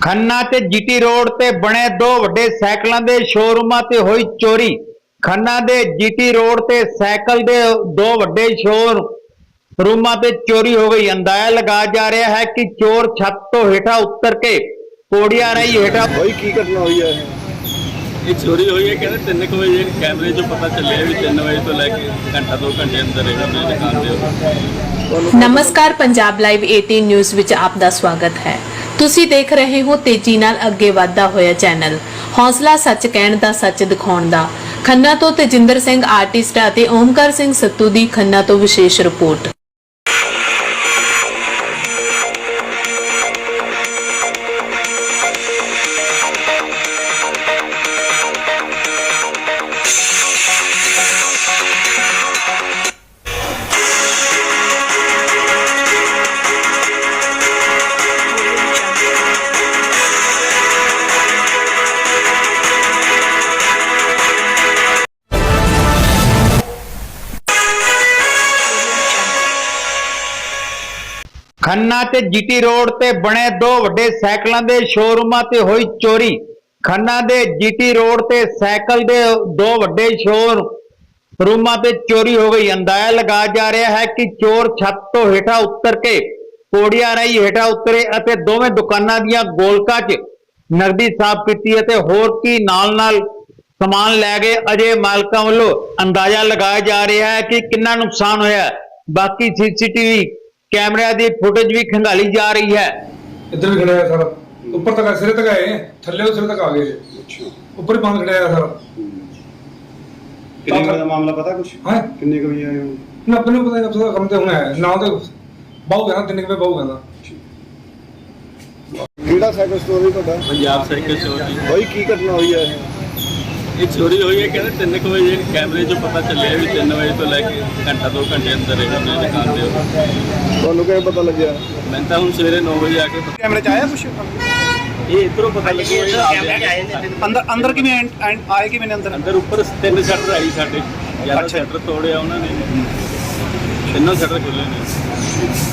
ਖੰਨਾ ਤੇ GT road ਤੇ ਬਣੇ ਦੋ ਵੱਡੇ ਸਾਈਕਲਾਂ ਦੇ ਸ਼ੋਰੂਮਾਂ ਤੇ ਹੋਈ ਚੋਰੀ। ਖੰਨਾ ਦੇ ਜੀਟੀ ਰੋਡ ਤੇ ਸਾਈਕਲ ਦੇ ਦੋ ਵੱਡੇ ਸ਼ੋਰ ਰੂਮਾਂ ਤੇ ਚੋਰੀ ਹੋ ਗਈ। ਅੰਦਾਜ਼ਾ ਲਗਾਇਆ ਜਾ ਰਿਹਾ ਹੈ ਕਿ ਚੋਰ ਛੱਤ ਤੋਂ ਹੇਠਾਂ ਉਤਰ ਕੇ ਪੌੜੀਆਂ ਰਾਹੀਂ ਹੇਠਾਂ ਬਾਈ ਕੀ ਘਟਨਾ ਹੋਈ ਹੈ? ਇਹ ਚੋਰੀ ਹੋਈ ਹੈ ਕਹਿੰਦੇ 3 ਵਜੇ ਕੈਮਰੇ 'ਚੋਂ ਪਤਾ ਚੱਲਿਆ ਵੀ 3 ਵਜੇ ਤੋਂ ਲੈ ਕੇ ਘੰਟਾ 2 ਘੰਟੇ ਅੰਦਰ ਇਹਨਾਂ ਨੇ ਦੁਕਾਨ ਦੇ ਨਮਸਕਾਰ ਪੰਜਾਬ ਲਾਈਵ 18 ਨਿਊਜ਼ ਵਿੱਚ ਆਪ ਦਾ ਸਵਾਗਤ ਹੈ। ਤੁਸੀਂ ਦੇਖ ਰਹੇ ਹੋ ਤੇਜ਼ੀ ਨਾਲ ਅੱਗੇ ਵਧਦਾ ਹੋਇਆ ਚੈਨਲ। ਹੌਸਲਾ ਸੱਚ ਕਹਿਣ ਦਾ ਸੱਚ ਦਿਖਾਉਣ ਦਾ। ਖੰਨਾ ਤੋਂ ਤੇਜਿੰਦਰ ਸਿੰਘ ਆਰਟਿਸਟ ਅਤੇ ਓਮਕਾਰ ਸਿੰਘ ਸੱਤੂ ਦੀ ਖੰਨਾ ਤੋਂ ਵਿਸ਼ੇਸ਼ ਰਿਪੋਰਟ। ਖੰਨਾ ਤੇ ਜੀਟੀ ਰੋਡ ਤੇ ਬਣੇ ਦੋ ਵੱਡੇ ਸਾਈਕਲਾਂ ਦੇ ਸ਼ੋਰੂਮਾਂ ਤੇ ਹੋਈ ਚੋਰੀ। ਖੰਨਾ ਦੇ ਜੀਟੀ ਰੋਡ ਤੇ ਸਾਈਕਲ ਦੇ ਦੋ ਵੱਡੇ ਸ਼ੋਰ ਰੂਮਾਂ ਤੇ ਚੋਰੀ ਹੋ ਗਈ। ਅੰਦਾਜ਼ਾ ਲਗਾਇਆ ਜਾ ਰਿਹਾ ਹੈ ਕਿ ਚੋਰ ਛੱਤ ਤੋਂ ਹੇਠਾਂ ਉਤਰ ਕੇ ਪੌੜੀਆਂ ਰਾਹੀਂ ਹੇਠਾਂ ਉਤਰੇ ਅਤੇ ਦੋਵੇਂ ਦੁਕਾਨਾਂ ਦੀਆਂ ਗੋਲਕਾਂ 'ਚ ਨਗਦੀ ਸਾਫ਼ ਕੀਤੀ ਅਤੇ ਹੋਰ ਕੀ ਨਾਲ-ਨਾਲ ਸਮਾਨ ਲੈ ਗਏ। ਅਜੇ ਮਾਲਕਾਂ ਵੱਲੋਂ ਅੰਦਾਜ਼ਾ ਲਗਾਇਆ ਜਾ ਰਿਹਾ ਹੈ ਕਿ ਕਿੰਨਾ ਨੁਕਸਾਨ ਹੋਇਆ ਹੈ। ਬਾਕੀ ਸੀਸੀਟੀਵੀ ਕੈਮਰਿਆਂ ਦੀ ਫੁਟੇਜ ਵੀ ਖੰਗਾਲੀ ਜਾ ਰਹੀ ਹੈ। ਇੱਧਰ ਵੀ ਖੜਿਆ ਸਰ। ਉੱਪਰ ਤੱਕ ਸਿਰੇ ਤੱਕ ਆਏ। ਥੱਲੇ ਉਹ ਸਿਰੇ ਤੱਕ ਆ ਗਏ। ਉੱਪਰ ਹੀ ਬੰਦ ਖੜਿਆ ਸਰ। ਕਿੰਨੇ ਕੁ ਵਜੇ ਦਾ ਮਾਮਲਾ ਪਤਾ ਕੁਛ? ਹਾਂ? ਕਿੰਨੇ ਕੁ ਵਜੇ ਆਏ ਹੋ? ਨਾ ਆਪਣੇ ਨੂੰ ਪਤਾ ਨਹੀਂ ਕੰਮ ਤੇ ਹੁਣ ਹੈ ਨਾ ਤੇ ਬਾਹੂ ਕਹਿੰਦਾ ਤਿੰਨ ਕੁ ਵਜੇ ਬਾਹੂ ਕਹਿੰਦਾ। ਕਿਹੜਾ ਸਾਈਕਲ ਸਟੋਰ ਹੈ ਤੁਹਾਡਾ? ਪੰਜਾਬ ਸਾਈਕਲ ਚੋਰੀ ਬਾਈ ਕੀ ਘਟਨਾ ਹੋਈ ਹੈ ਇਹ? ਚੋਰੀ ਹੋਈ ਹੈ ਕਹਿੰਦੇ 3 ਵਜੇ ਕੈਮਰੇ 'ਚੋਂ ਪਤਾ ਚੱਲਿਆ ਵੀ 3 ਵਜੇ ਤੋਂ ਲੈ ਕੇ ਘੰਟਾ 2 ਘੰਟੇ ਅੰਦਰ ਇਹਨਾਂ ਨੇ ਦੁਕਾਨ ਦੇ ਉੱਪਰ ਤੁਹਾਨੂੰ ਕਿਵੇਂ ਪਤਾ ਲੱਗਿਆ? ਮੈਂ ਤਾਂ ਹੁਣ ਸਵੇਰੇ 9 ਵਜੇ ਆ ਕੇ ਪਤਾ- ਕੈਮਰੇ 'ਚ ਆਇਆ ਕੁਛ? ਇਹ ਇਧਰੋਂ ਪਤਾ ਲੱਗਿਆ ਇਹ ਕੈਮਰੇ ਆਏ ਨੇ ਅੰਦਰ ਅੰਦਰ ਕਿਵੇਂ ਐਂ- ਐਂ- ਆਏ ਕਿਵੇਂ ਨੇ ਅੰਦਰ? ਅੰਦਰ ਉੱਪਰ ਤਿੰਨ ਸ਼ਟਰ ਆਈ ਸਾਡੇ। 11 ਸ਼ਟਰ ਤੋੜਿਆ ਉਹਨਾਂ ਨੇ। ਤਿੰਨੋਂ ਸ਼ਟਰ ਖੁੱਲੇ ਨੇ।